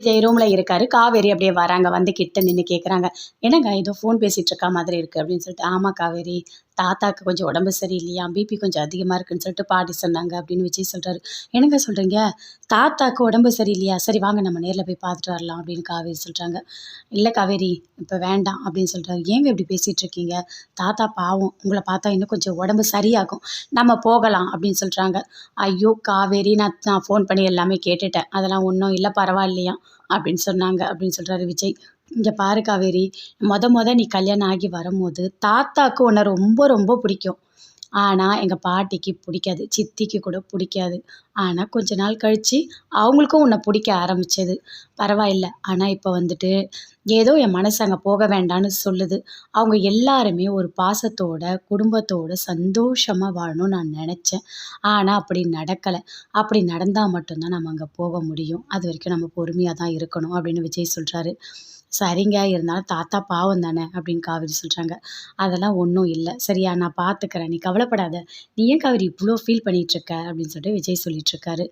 விஜய் ரூமில் இருக்காரு. காவேரி அப்படியே வராங்க. வந்து கிட்ட நின்று கேட்குறாங்க என்னங்க ஏதோ ஃபோன் பேசிகிட்டு இருக்கா மாதிரி இருக்குது அப்படின்னு சொல்லிட்டு ஆமாம் காவேரி தாத்தாக்கு கொஞ்சம் உடம்பு சரியில்லையா? பிபி கொஞ்சம் அதிகமாக இருக்குன்னு சொல்லிட்டு பாட்டி சொன்னாங்க அப்படின்னு விஜய் சொல்கிறாரு என்னங்க சொல்கிறீங்க தாத்தாக்கு உடம்பு சரியில்லையா? சரி வாங்க நம்ம நேரில் போய் பார்த்துட்டு வரலாம் அப்படின்னு காவேரி சொல்கிறாங்க இல்லை காவேரி இப்போ வேண்டாம் அப்படின்னு சொல்கிறாரு ஏங்க இப்படி பேசிகிட்டு இருக்கீங்க? தாத்தா பாவம். உங்களை பார்த்தா இன்னும் கொஞ்சம் உடம்பு சரியாகும். நம்ம போகலாம் அப்படின்னு சொல்கிறாங்க ஐயோ காவேரி நான் நான் ஃபோன் பண்ணி எல்லாமே கேட்டுட்டேன். அதெல்லாம் ஒன்றும் இல்லை பரவாயில்லையா? அப்படின்னு சொன்னாங்க அப்படின்னு சொல்கிறாரு விஜய். இங்கே பாரு காவேரி மொத மொதல் நீ கல்யாணம் ஆகி வரும்போது தாத்தாக்கு உன்னை ரொம்ப ரொம்ப பிடிக்கும். ஆனால் எங்கள் பாட்டிக்கு பிடிக்காது சித்திக்கு கூட பிடிக்காது. ஆனால் கொஞ்ச நாள் கழித்து அவங்களுக்கும் உன்னை பிடிக்க ஆரம்பித்தது பரவாயில்ல. ஆனால் இப்போ வந்துட்டு ஏதோ என் மனசு அங்கே போக வேண்டான்னு சொல்லுது. அவங்க எல்லாருமே ஒரு பாசத்தோட குடும்பத்தோட சந்தோஷமாக வாழணும்னு நான் நினச்சேன். ஆனால் அப்படி நடக்கலை. அப்படி நடந்தால் மட்டும்தான் நம்ம அங்கே போக முடியும். அது வரைக்கும் நம்ம பொறுமையாக தான் இருக்கணும் அப்படின்னு விஜய் சொல்கிறாரு சரிங்க இருந்தாலும் தாத்தா பாவம் தானே அப்படின்னு காவேரி சொல்கிறாங்க அதெல்லாம் ஒன்றும் இல்லை. சரியா நான் பார்த்துக்கிறேன் நீ கவலைப்படாத. நீ ஏன் காவிரி இவ்வளோ ஃபீல் பண்ணிகிட்ருக்க அப்படின்னு சொல்லிட்டு விஜய் பண்ணிகிட்ருக்காரு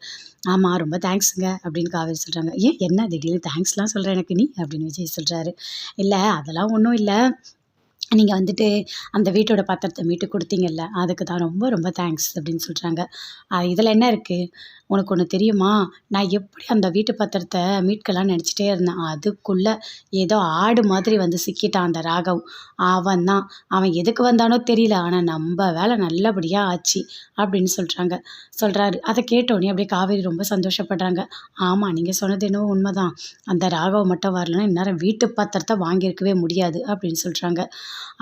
ஆமாம் ரொம்ப தேங்க்ஸுங்க அப்படின்னு காவேரி சொல்கிறாங்க ஏன் என்ன திடீர்னு தேங்க்ஸ்லாம் சொல்கிற எனக்கு நீ? அப்படின்னு விஜய் சொல்கிறாரு இல்லை அதெல்லாம் ஒன்றும் இல்லை. நீங்கள் வந்துட்டு அந்த வீட்டோட பத்திரத்தை மீட்டு கொடுத்தீங்கல்ல அதுக்கு தான் ரொம்ப ரொம்ப தேங்க்ஸ் அப்படின்னு சொல்கிறாங்க இதில் என்ன இருக்குது உனக்கு ஒன்று தெரியுமா? நான் எப்படி அந்த வீட்டு பத்திரத்தை மீட்கலாம்னு நினச்சிட்டே இருந்தேன். அதுக்குள்ளே ஏதோ ஆடு மாதிரி வந்து சிக்கிட்டான் அந்த ராகவ். அவன் தான். அவன் எதுக்கு வந்தானோ தெரியல. ஆனால் நம்ம வேலை நல்லபடியாக ஆச்சு அப்படின்னு சொல்கிறாங்க சொல்கிறாரு அதை கேட்டோடனே அப்படியே காவேரி ரொம்ப சந்தோஷப்படுறாங்க. ஆமாம் நீங்கள் சொன்னது என்னவோ உண்மைதான். அந்த ராகவ் மட்டும் வரலன்னா இந்நேரம் வீட்டு பத்திரத்தை வாங்கியிருக்கவே முடியாது அப்படின்னு சொல்கிறாங்க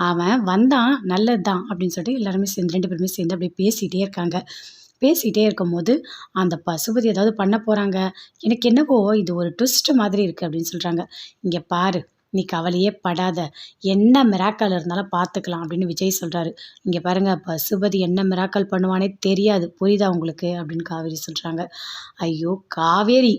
அவன் வந்தான் நல்லது தான் அப்படின்னு சொல்லிட்டு எல்லாருமே சேர்ந்து ரெண்டு பேருமே சேர்ந்து அப்படியே பேசிகிட்டே இருக்காங்க. பேசிகிட்டே இருக்கும்போது அந்த பசுபதி ஏதாவது பண்ண போகிறாங்க எனக்கு என்னவோ இது ஒரு ட்விஸ்ட் மாதிரி இருக்குது அப்படின்னு சொல்கிறாங்க இங்கே பாரு நீ கவலையே படாத. என்ன மிராக்கல் இருந்தாலும் பார்த்துக்கலாம் அப்படின்னு விஜய் சொல்கிறாரு இங்கே பாருங்கள் பசுபதி என்ன மிராக்கல் பண்ணுவானே தெரியாது. புரியுதா உங்களுக்கு? அப்படின்னு காவேரி சொல்கிறாங்க ஐயோ காவேரி!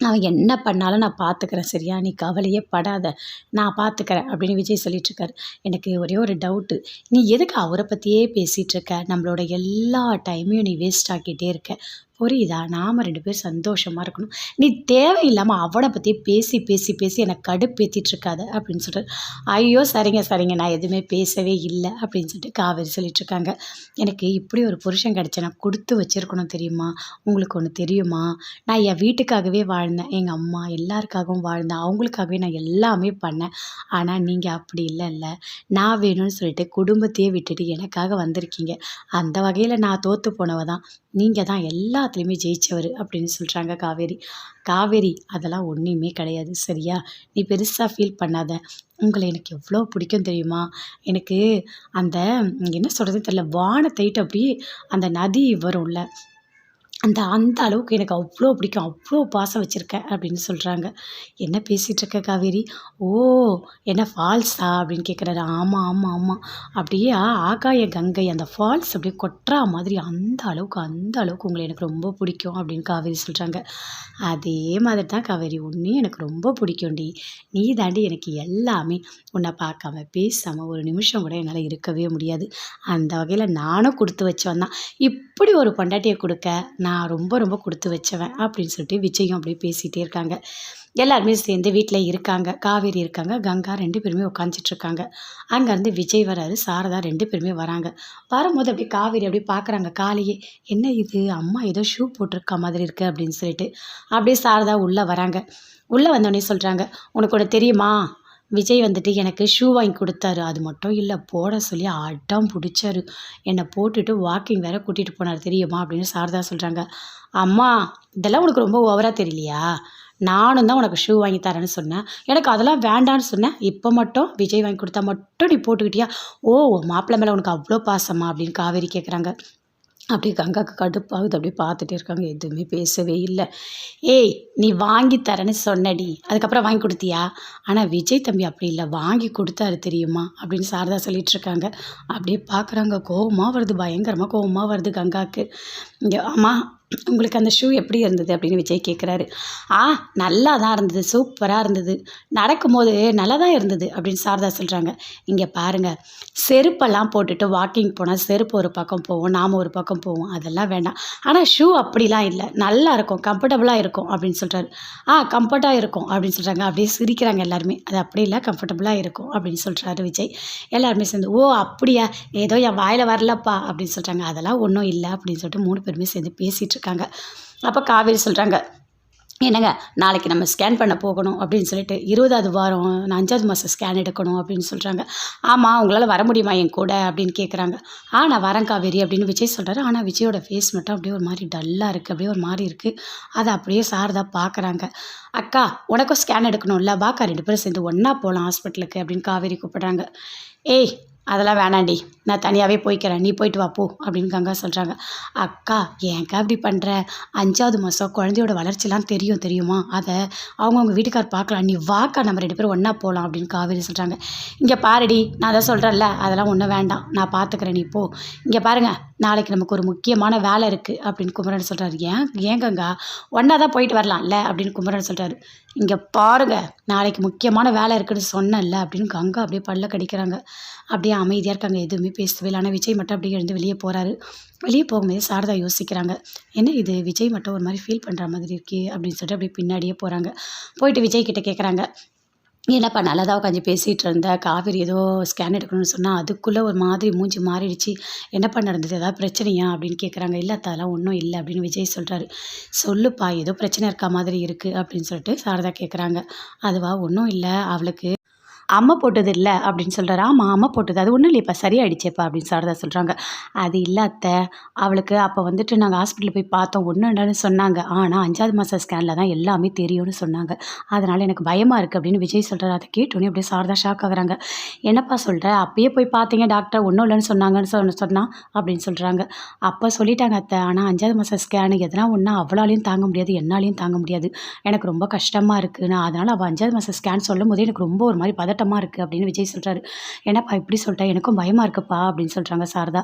அவன் என்ன பண்ணாலும் நான் பார்த்துக்கிறேன் சரியா? நீ கவலையே படாத. நான் பார்த்துக்கிறேன் அப்படின்னு விஜய் சொல்லிகிட்ருக்காரு எனக்கு ஒரே ஒரு டவுட்டு நீ எதுக்கு அவரை பற்றியே பேசிகிட்ருக்க நம்மளோட எல்லா டைமையும் நீ வேஸ்ட் ஆக்கிட்டே இருக்க. புரியுதா? நாம் ரெண்டு பேரும் சந்தோஷமாக இருக்கணும். நீ தேவையில்லாமல் அவனை பற்றி பேசி பேசி பேசி என்னை கடுப்பேற்றிட்டுருக்காத அப்படின்னு சொல்லிட்டு ஐயோ சரிங்க சரிங்க நான் எதுவுமே பேசவே இல்லை அப்படின்னு சொல்லிட்டு காவேரி சொல்லிட்டுருக்காங்க எனக்கு இப்படி ஒரு புருஷன் கிடச்ச நான் கொடுத்து வச்சுருக்கணும் தெரியுமா? உங்களுக்கு ஒன்று தெரியுமா? நான் என் வீட்டுக்காகவே வாழ்ந்தேன். எங்கள் அம்மா எல்லாருக்காகவும் வாழ்ந்தேன். அவங்களுக்காகவே நான் எல்லாமே பண்ணேன். ஆனால் நீங்கள் அப்படி இல்லைல்ல. நான் வேணும்னு சொல்லிட்டு குடும்பத்தையே விட்டுட்டு எனக்காக வந்திருக்கீங்க. அந்த வகையில் நான் தோற்று போனவ தான் நீங்கள் தான் எல்லாத்துலேயுமே ஜெயித்தவர் அப்படின்னு சொல்கிறாங்க காவேரி. காவேரி அதெல்லாம் ஒன்றுமே கிடையாது. சரியா? நீ பெருசாக ஃபீல் பண்ணாத. உங்களை எனக்கு எவ்வளோ பிடிக்கும் தெரியுமா? எனக்கு அந்த என்ன சொல்கிறது தெரியல. வானத்தைட்டு அப்படியே அந்த நதி வரும்ல. அந்த அந்த அளவுக்கு எனக்கு அவ்வளோ பிடிக்கும். அவ்வளோ பாசம் வச்சுருக்கேன் அப்படின்னு சொல்கிறாங்க என்ன பேசிகிட்ருக்க காவேரி? ஓ என்ன ஃபால்ஸா? அப்படின்னு கேட்குறாரு ஆமாம் ஆமாம் ஆமாம் அப்படியே ஆகாய கங்கை அந்த ஃபால்ஸ் அப்படியே கொட்டுறா மாதிரி அந்த அளவுக்கு அந்த அளவுக்கு உங்களை எனக்கு ரொம்ப பிடிக்கும் அப்படின்னு காவேரி சொல்கிறாங்க அதே மாதிரி தான் காவேரி உன்னையும் எனக்கு ரொம்ப பிடிக்கும்டி. நீ தாண்டி எனக்கு எல்லாமே உன்னை பார்க்காம பேசாமல் ஒரு நிமிஷம் கூட என்னால் இருக்கவே முடியாது. அந்த வகையில் நானும் கொடுத்து வச்சோன்னா இப்படி ஒரு பொண்டாட்டியை கொடுக்க நான் நான் ரொம்ப ரொம்ப கொடுத்து வச்சவன் அப்படின்னு சொல்லிட்டு விஜயும் அப்படியே பேசிகிட்டே இருக்காங்க. எல்லாருமே சேர்ந்து வீட்டில் இருக்காங்க. காவேரி இருக்காங்க. கங்கா ரெண்டு பேருமே உட்காந்துட்ருக்காங்க அங்கேருந்து விஜய் வராரு. சாரதா ரெண்டு பேருமே வராங்க. வரும்போது அப்படியே காவேரி அப்படியே பார்க்குறாங்க காலையே என்ன இது? அம்மா ஏதோ ஷூ போட்டிருக்க மாதிரி இருக்குது அப்படின்னு சொல்லிட்டு அப்படியே சாரதா உள்ளே வராங்க. உள்ளே வந்தோடனே சொல்கிறாங்க உனக்கு ஒன்று தெரியுமா? விஜய் வந்துட்டு எனக்கு ஷூ வாங்கி கொடுத்தாரு. அது மட்டும் இல்லை போட சொல்லி அடம் பிடிச்சாரு. என்னை போட்டுட்டு வாக்கிங் வேறு கூட்டிகிட்டு போனார். தெரியுமா? அப்படின்னு சாரதா சொல்கிறாங்க அம்மா இதெல்லாம் உனக்கு ரொம்ப ஓவராக தெரியலையா? நானும் தான் உனக்கு ஷூ வாங்கி தரேன்னு சொன்னேன். எனக்கு அதெல்லாம் வேண்டான்னு சொன்னேன். இப்போ மட்டும் விஜய் வாங்கி கொடுத்தா மட்டும் நீ போட்டுக்கிட்டியா? ஓ மாப்பிள்ளை மேலே உனக்கு அவ்வளோ பாசமா? அப்படின்னு காவேரி கேட்குறாங்க அப்படியே கங்காவுக்கு கடுப்பாகுது. அப்படியே பார்த்துட்டே இருக்காங்க. எதுவுமே பேசவே இல்லை. ஏய் நீ வாங்கி தரேன்னு சொன்னடி. அதுக்கப்புறம் வாங்கி கொடுத்தியா? ஆனால் விஜய் தம்பி அப்படி இல்லை. வாங்கி கொடுத்தாரு தெரியுமா? அப்படின்னு சாரதா சொல்லிகிட்ருக்காங்க அப்படியே பார்க்குறாங்க. கோபமாக வருது. பயங்கரமாக கோபமாக வருது கங்காவுக்கு இங்கே ஆமாம் உங்களுக்கு அந்த ஷூ எப்படி இருந்தது அப்படின்னு விஜய் கேட்குறாரு ஆ நல்லா தான் இருந்தது சூப்பராக இருந்தது. நடக்கும்போது நல்லா தான் இருந்தது அப்படின்னு சாரதா சொல்கிறாங்க இங்கே பாருங்கள் செருப்பெல்லாம் போட்டுட்டு வாக்கிங் போனால் செருப்பு ஒரு பக்கம் போவோம் நாம் ஒரு பக்கம் போவோம். அதெல்லாம் வேண்டாம். ஆனால் ஷூ அப்படிலாம் இல்லை. நல்லா இருக்கும் கம்ஃபர்டபுளாக இருக்கும் அப்படின்னு சொல்கிறாரு ஆ கம்ஃபர்ட்டாக இருக்கும் அப்படின்னு சொல்கிறாங்க அப்படியே சிரிக்கிறாங்க எல்லாருமே. அது அப்படி இல்லை கம்ஃபர்டபுளாக இருக்கும் அப்படின்னு சொல்கிறாரு விஜய். எல்லாருமே சேர்ந்து ஓ அப்படியா? ஏதோ என் வாயில் வரலப்பா அப்படின்னு சொல்கிறாங்க அதெல்லாம் ஒன்றும் இல்லை அப்படின்னு சொல்லிட்டு மூணு பேருமே சேர்ந்து பேசிகிட்டு இருக்காங்க அப்போ காவேரி சொல்கிறாங்க என்னங்க நாளைக்கு நம்ம ஸ்கேன் பண்ண போகணும் அப்படின்னு சொல்லிட்டு இருபதாவது வாரம் நான் அஞ்சாவது மாதம் ஸ்கேன் எடுக்கணும் அப்படின்னு சொல்கிறாங்க ஆமாம் உங்களால் வர முடியுமா என் கூட? அப்படின்னு கேட்குறாங்க ஆ நான் வரேன் காவேரி அப்படின்னு விஜய் சொல்கிறாரு ஆனால் விஜயோட ஃபேஸ் மட்டும் அப்படியே ஒரு மாதிரி டல்லாக இருக்குது அப்படியே ஒரு மாதிரி இருக்குது அதை அப்படியே சாரதா பார்க்குறாங்க அக்கா உனக்கும் ஸ்கேன் எடுக்கணும்ல வாக்கா ரெண்டு பேரும் சேர்ந்து ஒன்றா போகலாம் ஹாஸ்பிட்டலுக்கு அப்படின்னு காவேரி கூப்பிட்றாங்க. ஏய் அதெல்லாம் வேணாண்டி. நான் தனியாகவே போய்க்கிறேன். நீ போயிட்டு வா போ அப்படின்னு கங்கா சொல்கிறாங்க அக்கா ஏன்க்கா இப்படி பண்ணுற அஞ்சாவது மாதம் குழந்தையோட வளர்ச்சிலாம் தெரியும் தெரியுமா? அதை அவங்கவுங்க வீட்டுக்கார் பார்க்கலாம் நீ வாக்கா நம்ம ரெண்டு பேரும் ஒன்றா போகலாம் அப்படின்னு காவேரி சொல்கிறாங்க இங்கே பாருடி நான் அதை சொல்கிறேன்ல அதெல்லாம் ஒன்றும் வேண்டாம். நான் பார்த்துக்கிறேன் நீ போ. இங்கே பாருங்கள் நாளைக்கு நமக்கு ஒரு முக்கியமான வேலை இருக்குது அப்படின்னு குமரன் சொல்கிறாரு ஏன்? ஏன் கங்கா ஒன்றா தான் போயிட்டு வரலாம்ல அப்படின்னு குமரன் சொல்கிறாரு இங்கே பாருங்க நாளைக்கு முக்கியமான வேலை இருக்குன்னு சொன்னேன்ல அப்படின்னு கங்கா அப்படியே பல்ல கடிக்கிறாங்க. அப்படியே அமைதியாக இருக்காங்க. எதுவுமே பேசவே இல்லை. ஆனால் விஜய் மட்டும் அப்படியே எழுந்து வெளியே போகிறாரு வெளியே போகும்போது சாரதா யோசிக்கிறாங்க என்ன இது? விஜய் மட்டும் ஒரு மாதிரி ஃபீல் பண்ணுற மாதிரி இருக்கே அப்படின்னு சொல்லிட்டு அப்படியே பின்னாடியே போகிறாங்க போயிட்டு விஜய் கிட்ட கேட்குறாங்க என்னப்பா நல்லா தான் உட்காந்து பேசிகிட்டு இருந்தேன் காவேரி ஏதோ ஸ்கேன் எடுக்கணும்னு சொன்னால் அதுக்குள்ளே ஒரு மாதிரி மூஞ்சி மாறிடுச்சு. என்னப்பா நடந்தது? ஏதாவது பிரச்சனையா? அப்படின்னு கேட்குறாங்க இல்லை அதெல்லாம் ஒன்றும் இல்லை அப்படின்னு விஜய் சொல்கிறாரு சொல்லுப்பா ஏதோ பிரச்சனை இருக்கா மாதிரி இருக்குது அப்படின்னு சொல்லிட்டு சாரதா கேட்குறாங்க அதுவா ஒன்றும் இல்லை. அவளுக்கு அம்மா போட்டது இல்லை அப்படின்னு சொல்கிறாரு ஆமாம் அம்மா போட்டது. அது ஒன்றும் இல்லையப்பா சரியாயிடுச்சேப்பா அப்படின்னு சாரதா சொல்கிறாங்க அது இல்லை அத்தை. அவளுக்கு அப்போ வந்துட்டு நாங்கள் ஹாஸ்பிட்டலில் போய் பார்த்தோம். ஒன்றும் ரெண்டுன்னு சொன்னாங்க. ஆனால் அஞ்சாவது மாதம் ஸ்கேனில் தான் எல்லாமே தெரியும்னு சொன்னாங்க. அதனால் எனக்கு பயமாக இருக்குது அப்படின்னு விஜய் சொல்கிறார் அதை கேட்டோன்னே அப்படியே சாரதா ஷாக் ஆகுறாங்க. என்னப்பா சொல்கிற அப்பயே போய் பார்த்தீங்க டாக்டர் ஒன்றும் இல்லைன்னு சொன்னாங்கன்னு சொன்ன சொன்னால் அப்படின்னு சொல்கிறாங்க அப்போ சொல்லிட்டாங்க அத்தை. ஆனால் அஞ்சாவது மாதம் ஸ்கேனு எதனா ஒன்றா அவளாலையும் தாங்க முடியாது என்னாலையும் தாங்க முடியாது. எனக்கு ரொம்ப கஷ்டமாக இருக்குது நான் அதனால் அவள் அஞ்சாவது மாதம் ஸ்கேன் சொல்லும் போதே எனக்கு ரொம்ப ஒரு மாதிரி பதட்டமாக இருக்குது அப்படின்னு விஜய் சொல்கிறாரு ஏன்னாப்பா இப்படி சொல்லிட்டேன் எனக்கும் பயமாக இருக்குப்பா அப்படின்னு சொல்கிறாங்க சாரதா.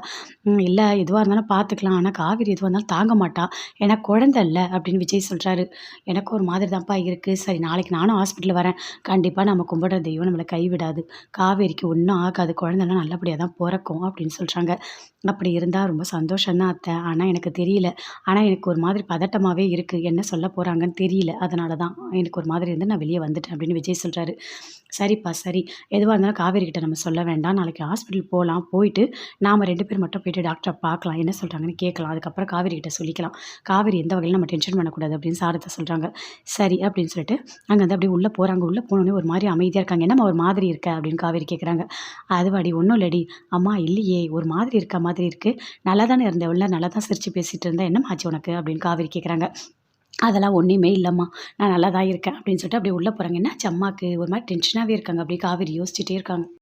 "ம், இல்லை எதுவாக இருந்தாலும் பார்த்துக்கலாம் ஆனால் காவேரி எதுவாக இருந்தாலும் தாங்க மாட்டா. ஏன்னா குழந்தை இல்லை அப்படின்னு விஜய் சொல்கிறாரு எனக்கு ஒரு மாதிரி தான்ப்பா இருக்குது சரி நாளைக்கு நானும் ஹாஸ்பிட்டல் வரேன். கண்டிப்பாக நம்ம கும்பிடுற தெய்வம் நம்மளை கைவிடாது. காவேரிக்கு ஒன்றும் ஆகாது. குழந்தைலாம் நல்லபடியாக தான் பிறக்கும் அப்படின்னு சொல்கிறாங்க அப்படி இருந்தால் ரொம்ப சந்தோஷம்தான் அத்தை. ஆனால் எனக்கு தெரியல. ஆனால் எனக்கு ஒரு மாதிரி பதட்டமாகவே இருக்குது என்ன சொல்ல போகிறாங்கன்னு தெரியல. அதனால தான் எனக்கு ஒரு மாதிரி இருந்து நான் வெளியே வந்துட்டேன் அப்படின்னு விஜய் சொல்கிறாரு சரிப்பா சரி எதுவாக இருந்தாலும் காவேரி கிட்ட நம்ம சொல்ல வேண்டாம். நாளைக்கு ஹாஸ்பிட்டல் போகலாம் போயிட்டு நாம் ரெண்டு பேர் மட்டும் போயிட்டு டாக்டரை பார்க்கலாம். என்ன சொல்கிறாங்கன்னு கேட்கலாம். அதுக்கப்புறம் காவேரி கிட்ட சொல்லிக்கலாம். காவேரி எந்த வகையில் நம்ம டென்ஷன் பண்ணக்கூடாது அப்படின்னு சாரத்தை சொல்கிறாங்க சரி அப்படின்னு சொல்லிட்டு அங்கே வந்து அப்படியே உள்ளே போகிறாங்க உள்ளே போனோடனே ஒரு மாதிரி அமைதியாக இருக்காங்க. என்னம்மா ஒரு மாதிரி இருக்க அப்படின்னு காவேரி கேட்குறாங்க அதுவாடி ஒன்றும் இல்லடி. அம்மா இல்லையே. ஒரு மாதிரி இருக்க மாதிரி இருக்குது நல்லா தானே இருந்த. உள்ள நல்லா தான் சிரித்து பேசிகிட்டு இருந்தேன் என்னம்மா ஆச்சு உனக்கு? அப்படின்னு காவேரி கேட்குறாங்க அதெல்லாம் ஒன்றுமே இல்லைம்மா. நான் நல்லா தான் இருக்கேன் அப்படின்னு சொல்லிட்டு அப்படியே உள்ளே போகிறாங்க என்னாச்சு அம்மாவுக்கு ஒரு மாதிரி டென்ஷனாகவே இருக்காங்க. அப்படியே காவேரி யோசிச்சுட்டே இருக்காங்க.